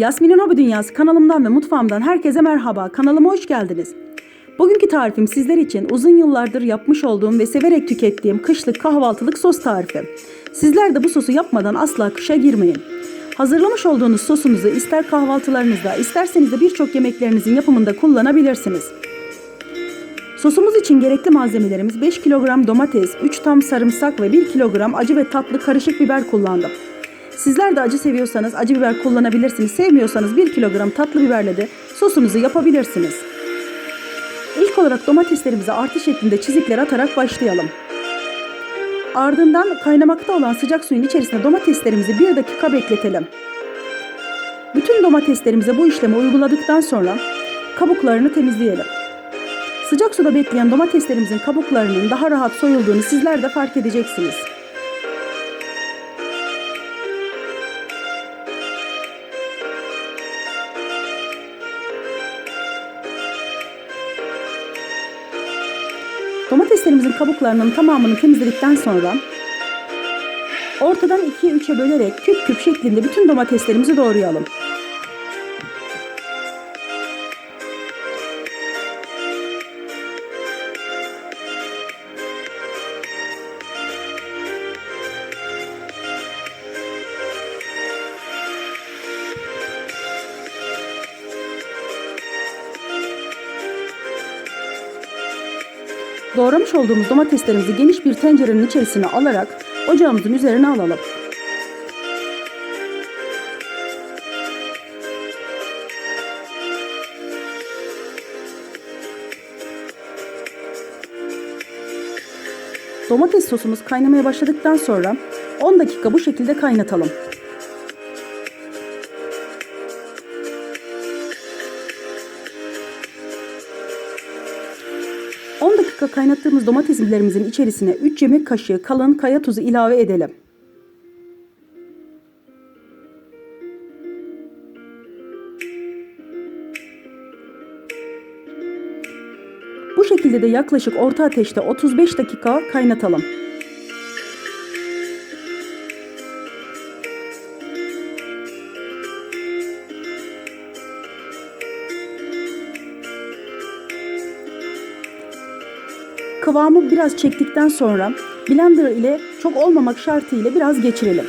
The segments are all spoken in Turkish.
Yasmin'in Hobi Dünyası kanalımdan ve mutfağımdan herkese merhaba. Kanalıma hoş geldiniz. Bugünkü tarifim sizler için uzun yıllardır yapmış olduğum ve severek tükettiğim kışlık kahvaltılık sos tarifi. Sizler de bu sosu yapmadan asla kışa girmeyin. Hazırlamış olduğunuz sosunuzu ister kahvaltılarınızda isterseniz de birçok yemeklerinizin yapımında kullanabilirsiniz. Sosumuz için gerekli malzemelerimiz 5 kilogram domates, 3 tam sarımsak ve 1 kilogram acı ve tatlı karışık biber kullandım. Sizler de acı seviyorsanız acı biber kullanabilirsiniz. Sevmiyorsanız 1 kilogram tatlı biberle de sosunuzu yapabilirsiniz. İlk olarak domateslerimize artı şeklinde çizikler atarak başlayalım. Ardından kaynamakta olan sıcak suyun içerisine domateslerimizi 1 dakika bekletelim. Bütün domateslerimize bu işlemi uyguladıktan sonra kabuklarını temizleyelim. Sıcak suda bekleyen domateslerimizin kabuklarının daha rahat soyulduğunu sizler de fark edeceksiniz. Domateslerimizin kabuklarının tamamını temizledikten sonra ortadan ikiye üçe bölerek küp küp şeklinde bütün domateslerimizi doğrayalım. Doğramış olduğumuz domateslerimizi geniş bir tencerenin içerisine alarak ocağımızın üzerine alalım. Domates sosumuz kaynamaya başladıktan sonra 10 dakika bu şekilde kaynatalım. Dakika kaynattığımız domateslerimizin içerisine 3 yemek kaşığı kalın kaya tuzu ilave edelim. Bu şekilde de yaklaşık orta ateşte 35 dakika kaynatalım. Kıvamı biraz çektikten sonra blender ile çok olmamak şartı ile biraz geçirelim.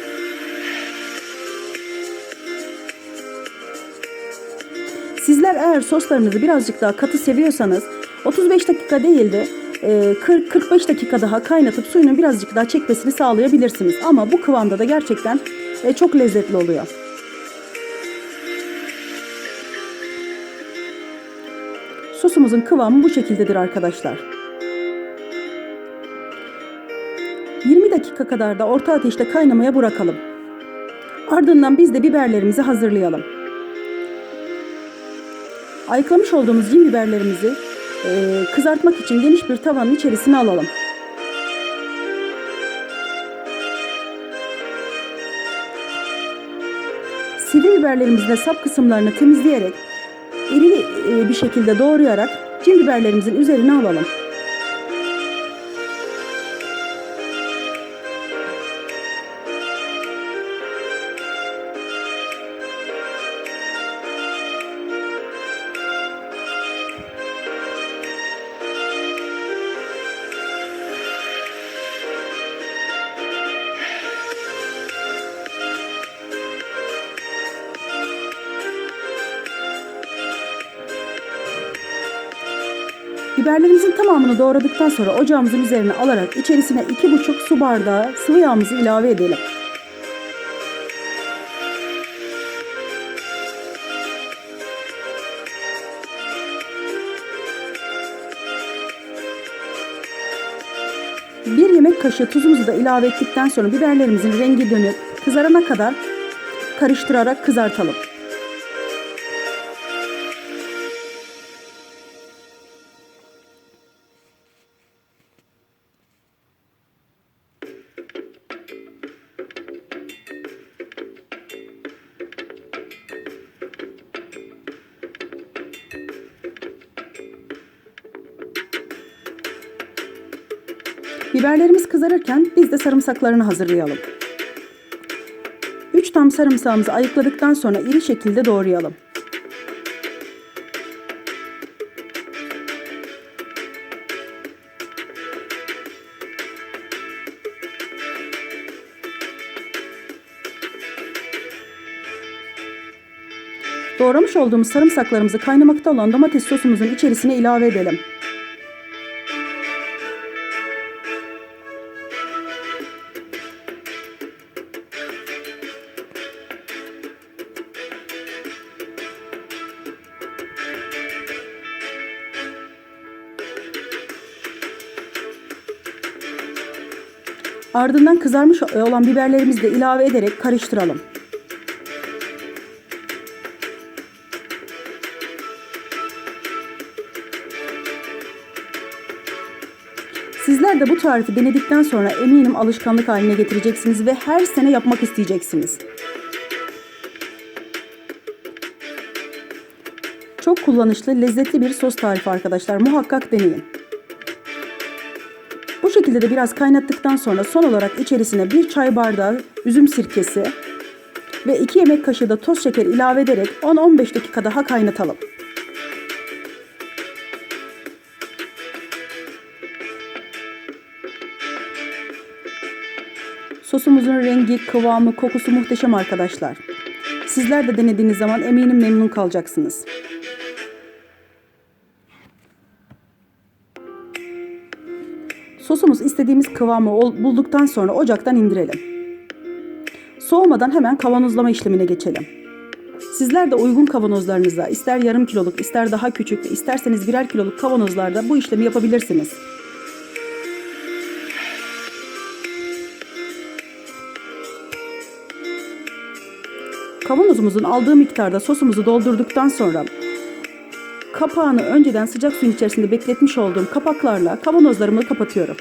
Sizler eğer soslarınızı birazcık daha katı seviyorsanız 35 dakika değil de 40-45 dakika daha kaynatıp suyunun birazcık daha çekmesini sağlayabilirsiniz. Ama bu kıvamda da gerçekten e, çok lezzetli oluyor. Sosumuzun kıvamı bu şekildedir arkadaşlar. 20 dakika kadar da orta ateşte kaynamaya bırakalım. Ardından biz de biberlerimizi hazırlayalım. Ayıklamış olduğumuz cin biberlerimizi e, kızartmak için geniş bir tavanın içerisine alalım. Sivri biberlerimizin de sap kısımlarını temizleyerek iri e, bir şekilde doğrayarak cin biberlerimizin üzerine alalım. Biberlerimizin tamamını doğradıktan sonra ocağımızın üzerine alarak içerisine 2,5 su bardağı sıvı yağımızı ilave edelim. Bir yemek kaşığı tuzumuzu da ilave ettikten sonra biberlerimizin rengi dönüp kızarana kadar karıştırarak kızartalım. Biberlerimiz kızarırken biz de sarımsaklarını hazırlayalım. 3 tam sarımsağımızı ayıkladıktan sonra iri şekilde doğrayalım. Doğramış olduğumuz sarımsaklarımızı kaynamakta olan domates sosumuzun içerisine ilave edelim. Ardından kızarmış olan biberlerimizi de ilave ederek karıştıralım. Sizler de bu tarifi denedikten sonra eminim alışkanlık haline getireceksiniz ve her sene yapmak isteyeceksiniz. Çok kullanışlı, lezzetli bir sos tarifi arkadaşlar. Muhakkak deneyin. Şekilde de biraz kaynattıktan sonra son olarak içerisine bir çay bardağı üzüm sirkesi ve 2 yemek kaşığı da toz şeker ilave ederek 10-15 dakika daha kaynatalım. Sosumuzun rengi, kıvamı, kokusu muhteşem arkadaşlar. Sizler de denediğiniz zaman eminim memnun kalacaksınız. Sosumuz istediğimiz kıvamı bulduktan sonra ocaktan indirelim. Soğumadan hemen kavanozlama işlemine geçelim. Sizler de uygun kavanozlarınıza ister yarım kiloluk ister daha küçük isterseniz birer kiloluk kavanozlarda bu işlemi yapabilirsiniz. Kavanozumuzun aldığı miktarda sosumuzu doldurduktan sonra kapağını önceden sıcak suyun içerisinde bekletmiş olduğum kapaklarla kavanozlarımı kapatıyorum.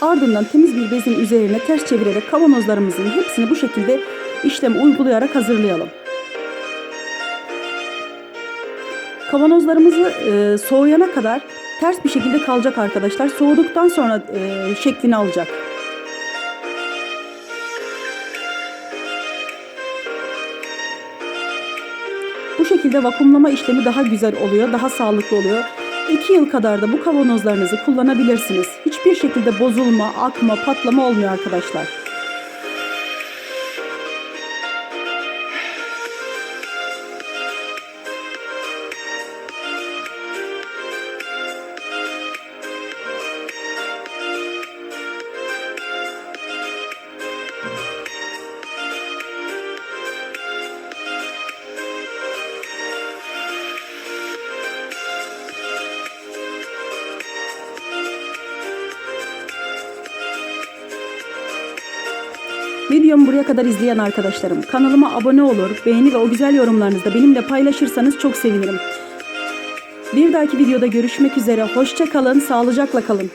Ardından temiz bir bezin üzerine ters çevirerek kavanozlarımızın hepsini bu şekilde işlemi uygulayarak hazırlayalım. Kavanozlarımızı e, soğuyana kadar ters bir şekilde kalacak arkadaşlar. Soğuduktan sonra e, şeklini alacak. Şekilde vakumlama işlemi daha güzel oluyor, daha sağlıklı oluyor. 2 yıl kadar da bu kavanozlarınızı kullanabilirsiniz. Hiçbir şekilde bozulma, akma, patlama olmuyor arkadaşlar. Videomu buraya kadar izleyen arkadaşlarım kanalıma abone olur, beğeni ve o güzel yorumlarınızı da benimle paylaşırsanız çok sevinirim. Bir dahaki videoda görüşmek üzere. Hoşça kalın, sağlıcakla kalın.